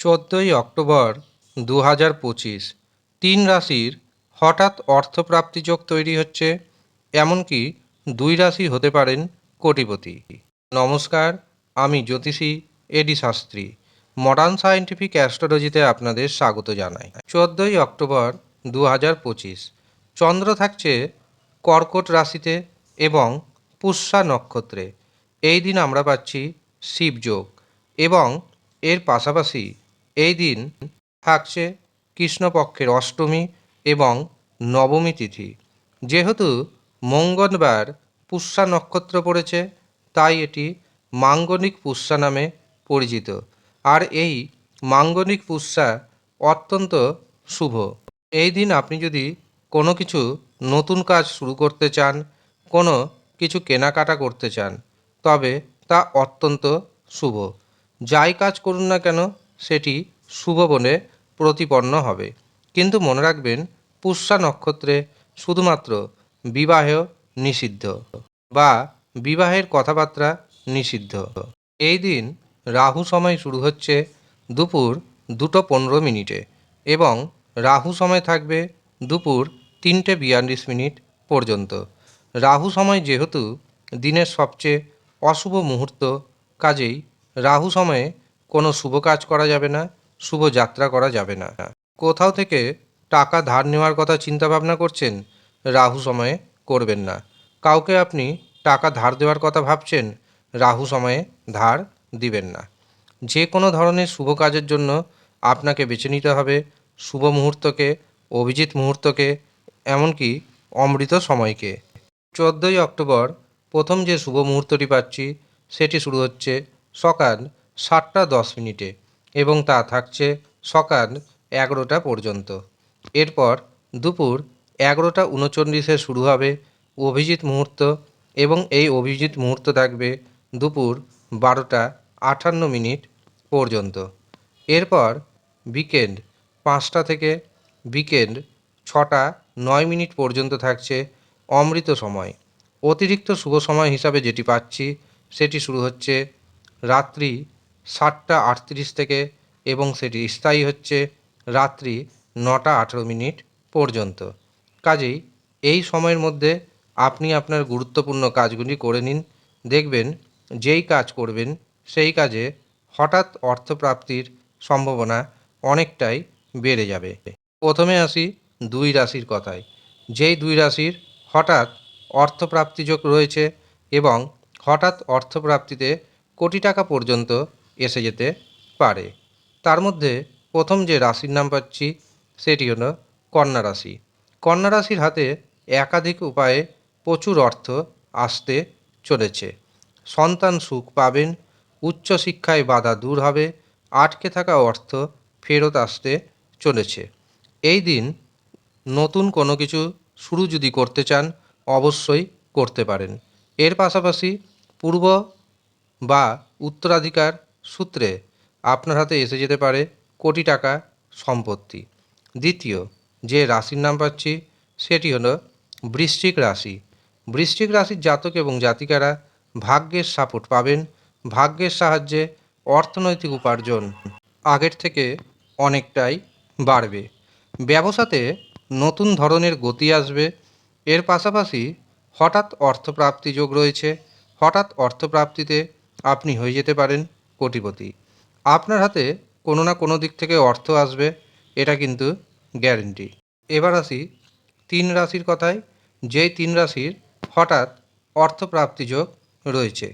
চোদ্দোই অক্টোবর দু হাজার পঁচিশ। তিন রাশির হঠাৎ অর্থপ্রাপ্তি যোগ তৈরি হচ্ছে, এমনকি দুই রাশি হতে পারেন কোটিপতি। নমস্কার, আমি জ্যোতিষী A D Shastri, modern scientific অ্যাস্ট্রোলজিতে আপনাদের স্বাগত জানাই। চোদ্দোই অক্টোবর দু হাজার পঁচিশ, চন্দ্র থাকছে কর্কট রাশিতে এবং পুষ্যা নক্ষত্রে। এই দিন আমরা পাচ্ছি শিবযোগ এবং এর পাশাপাশি এই দিন থাকছে কৃষ্ণপক্ষের অষ্টমী এবং নবমী তিথি। যেহেতু মঙ্গলবার পুষ্যা নক্ষত্র পড়েছে, তাই এটি মাঙ্গলিক পুষ্যা নামে পরিচিত। আর এই মাঙ্গলিক পুষ্যা অত্যন্ত শুভ। এই দিন আপনি যদি কোনো কিছু নতুন কাজ শুরু করতে চান, কোনো কিছু কেনাকাটা করতে চান, তবে তা অত্যন্ত শুভ। যাই কাজ করুন না কেন, সেটি শুভ বলে প্রতিপন্ন হবে। কিন্তু মনে রাখবেন, পুষ্যা নক্ষত্রে শুধুমাত্র বিবাহ নিষিদ্ধ বা বিবাহের কথাবার্তা নিষিদ্ধ। এই দিন রাহু সময় শুরু হচ্ছে দুপুর দুটো পনেরো মিনিটে এবং রাহু সময় থাকবে দুপুর তিনটে বিয়াল্লিশ মিনিট পর্যন্ত। রাহু সময় যেহেতু দিনের সবচেয়ে অশুভ মুহূর্ত, কাজেই রাহু সময়ে কোনো শুভ কাজ করা যাবে না। শুভ যাত্রা করা যাবে না। কোথাও থেকে টাকা ধার নেওয়ার কথা চিন্তা ভাবনা করছেন, রাহু সময়ে করবেন না। কাউকে আপনি টাকা ধার দেওয়ার কথা ভাবছেন, রাহু সময়ে ধার দিবেন না। যে কোনো ধরনের শুভ কাজের জন্য আপনাকে বেছে নিতে হবে, শুভ মুহূর্তকে, অভিজিৎ মুহূর্তকে, এমনকি অমৃত সময়কে। চোদ্দোই অক্টোবর, প্রথম যে শুভ মুহূর্তটি পাচ্ছি, সেটি শুরু হচ্ছে সকাল সাতটা দশ মিনিটে। এবং তা থাকছে সকাল এগারোটা পর্যন্ত। এরপর দুপুর এগারোটা উনচল্লিশে শুরু হবে অভিজিৎ মুহূর্ত এবং এই অভিজিৎ মুহূর্ত থাকবে দুপুর বারোটা আটান্ন মিনিট পর্যন্ত। এরপর বিকেন্ড পাঁচটা থেকে বিকেন্ড ছটা নয় মিনিট পর্যন্ত থাকছে অমৃত সময়। অতিরিক্ত শুভ সময় হিসাবে যেটি পাচ্ছি, সেটি শুরু হচ্ছে রাত্রি সাতটা আটত্রিশ থেকে এবং সেটি স্থায়ী হচ্ছে রাত্রি নটা আঠেরো মিনিট পর্যন্ত। কাজেই এই সময়ের মধ্যে আপনি আপনার গুরুত্বপূর্ণ কাজগুলি করে নিন, দেখবেন যেই কাজ করবেন সেই কাজে হঠাৎ অর্থপ্রাপ্তির সম্ভাবনা অনেকটাই বেড়ে যাবে। প্রথমে আসি দুই রাশির কথায়। যেই দুই রাশির হঠাৎ অর্থপ্রাপ্তিযোগ রয়েছে এবং হঠাৎ অর্থপ্রাপ্তিতে কোটি টাকা পর্যন্ত এসে যেতে পারে। তার মধ্যে প্রথম যে রাশির নাম পাচ্ছি, সেটি হলো কন্যা রাশি। কন্যা রাশির হাতে একাধিক উপায়ে প্রচুর অর্থ আসতে চলেছে। সন্তান সুখ পাবেন উচ্চশিক্ষায় বাধা দূর হবে, আটকে থাকা অর্থ ফেরত আসতে চলেছে। এই দিন নতুন কোনো কিছু শুরু যদি করতে চান, অবশ্যই করতে পারেন। এর পাশাপাশি পূর্ব বা উত্তরাধিকার সূত্রে আপনার হাতে এসে যেতে পারে কোটি টাকা সম্পত্তি। দ্বিতীয়, যে রাশির নাম পাচ্ছি সেটি হলো বৃশ্চিক রাশি। বৃশ্চিক রাশির জাতক এবং জাতিকারা ভাগ্যের সাপোর্ট পাবেন, ভাগ্যের সাহায্যে অর্থনৈতিক উপার্জন আগের থেকে অনেকটাই বাড়বে। ব্যবসাতে নতুন ধরনের গতি আসবে, এর পাশাপাশি হঠাৎ অর্থপ্রাপ্তি যোগ রয়েছে, হঠাৎ অর্থপ্রাপ্তিতে আপনি হয়ে যেতে পারেন। কোটিপতি। আপনার হাতে কোনো না কোনো দিক থেকে অর্থ আসবে, এটা কিন্তু গ্যারেন্টি। এবার আসি তিন রাশির কথায়, যেই তিন রাশির হঠাৎ অর্থপ্রাপ্তি যোগ রয়েছে।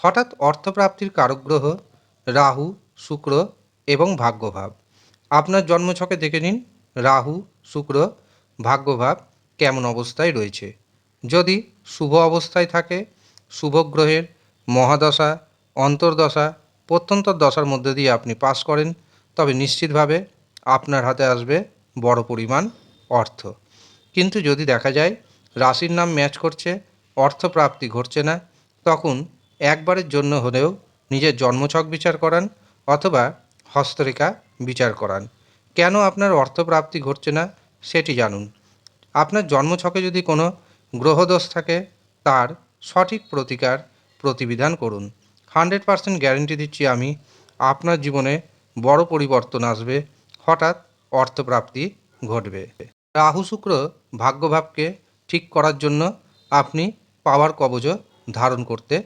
হঠাৎ অর্থপ্রাপ্তির কারকগ্রহ রাহু, শুক্র এবং ভাগ্যভাব। আপনার জন্মছকে দেখে নিন, রাহু, শুক্র, ভাগ্যভাব কেমন অবস্থায় রয়েছে। যদি শুভ অবস্থায় থাকে, শুভ গ্রহের মহাদশা, অন্তর্দশা প্রত্যন্তর দশার মধ্যে দিয়ে আপনি পাস করেন, তবে নিশ্চিতভাবে আপনার হাতে আসবে বড় পরিমাণ অর্থ। কিন্তু যদি দেখা যায় রাশির নাম ম্যাচ করছে, অর্থপ্রাপ্তি ঘটছে না, তখন একবারের জন্য হলেও নিজের জন্মছক বিচার করান অথবা হস্তরেখা বিচার করান। কেন আপনার অর্থপ্রাপ্তি ঘটছে না সেটি জানুন। আপনার জন্মছকে যদি কোনো গ্রহদোষ থাকে, তার সঠিক প্রতিকার প্রতিবিধান করুন। হান্ড্রেড পারসেন্ট গ্যারেন্টি দিচ্ছি আমি, আপনার জীবনে বড় পরিবর্তন আসবে, হঠাৎ অর্থপ্রাপ্তি ঘটবে। রাহু শুক্র ভাগ্যভাবকে ঠিক করার জন্য আপনি পাওয়ার কবজও ধারণ করতে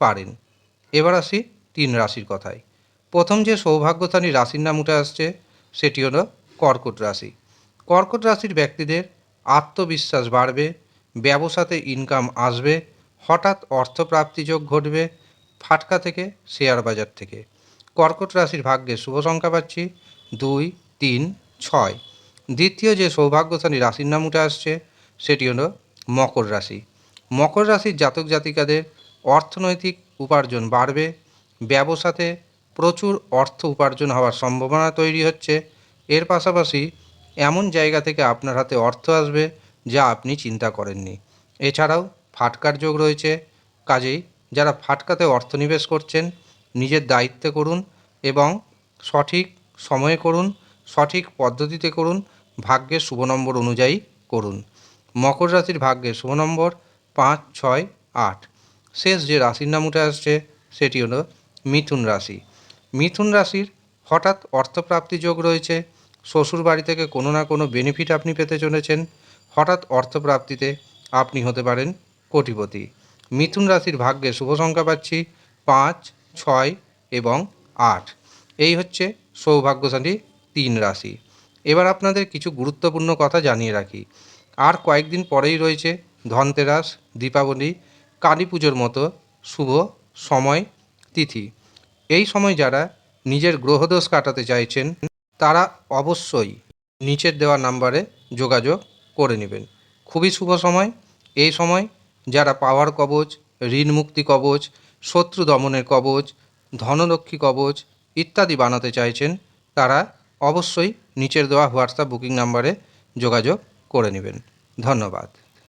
পারেন। এবার আসি তিন রাশির কথায়। প্রথম যে সৌভাগ্যশালী রাশির নাম উঠে আসছে, সেটি হলো কর্কট রাশি। কর্কট রাশির ব্যক্তিদের আত্মবিশ্বাস বাড়বে, ব্যবসাতে ইনকাম আসবে, হঠাৎ অর্থপ্রাপ্তি যোগ ঘটবে ফাটকা থেকে, শেয়ার বাজার থেকে। কর্কট রাশির ভাগ্যে শুভ সংখ্যা পাচ্ছি দুই, তিন, ছয়। দ্বিতীয় যে সৌভাগ্যশালী রাশির নাম উঠে আসছে, সেটি হলো মকর রাশি। মকর রাশির জাতক জাতিকাদের অর্থনৈতিক উপার্জন বাড়বে, ব্যবসাতে প্রচুর অর্থ উপার্জন হওয়ার সম্ভাবনা তৈরি হচ্ছে। এর পাশাপাশি এমন জায়গা থেকে আপনার হাতে অর্থ আসবে যা আপনি চিন্তা করেননি। এছাড়াও ফাটকার যোগ রয়েছে, কাজেই যারা ফাটকাতে অর্থ নিবেশ করছেন, নিজের দায়িত্বে করুন এবং সঠিক সময়ে করুন, সঠিক পদ্ধতিতে করুন, ভাগ্যের শুভ নম্বর অনুযায়ী করুন। মকর রাশির ভাগ্যের শুভ নম্বর পাঁচ, ছয়, আট। শেষ যে রাশির নাম উঠে আসছে, সেটি হলো মিথুন রাশি। মিথুন রাশির হঠাৎ অর্থপ্রাপ্তি যোগ রয়েছে, শ্বশুর বাড়ি থেকে কোনো না কোনো বেনিফিট আপনি পেতে চলেছেন, হঠাৎ অর্থপ্রাপ্তিতে আপনি হতে পারেন কোটিপতি। মিথুন রাশির ভাগ্যে শুভ সংখ্যা পাচ্ছি পাঁচ, ছয় এবং আট। এই হচ্ছে সৌভাগ্যশালী তিন রাশি। এবার আপনাদের কিছু গুরুত্বপূর্ণ কথা জানিয়ে রাখি। আর কয়েকদিন পরেই রয়েছে ধনতেরাস, দীপাবলি, কালী পুজোর মতো শুভ সময় তিথি। এই সময় যারা নিজের গ্রহদোষ কাটাতে চাইছেন, তারা অবশ্যই নিচের দেওয়া নাম্বারে যোগাযোগ করে নেবেন। খুবই শুভ সময়। এই সময় যারা পাওয়ার কবচ ঋণ মুক্তি কবচ, শত্রু দমনের কবচ, ধনলক্ষ্মী কবচ ইত্যাদি বানাতে চাইছেন, তারা অবশ্যই নিচের দেওয়া হোয়াটসঅ্যাপ বুকিং নাম্বারে যোগাযোগ করে নেবেন। ধন্যবাদ।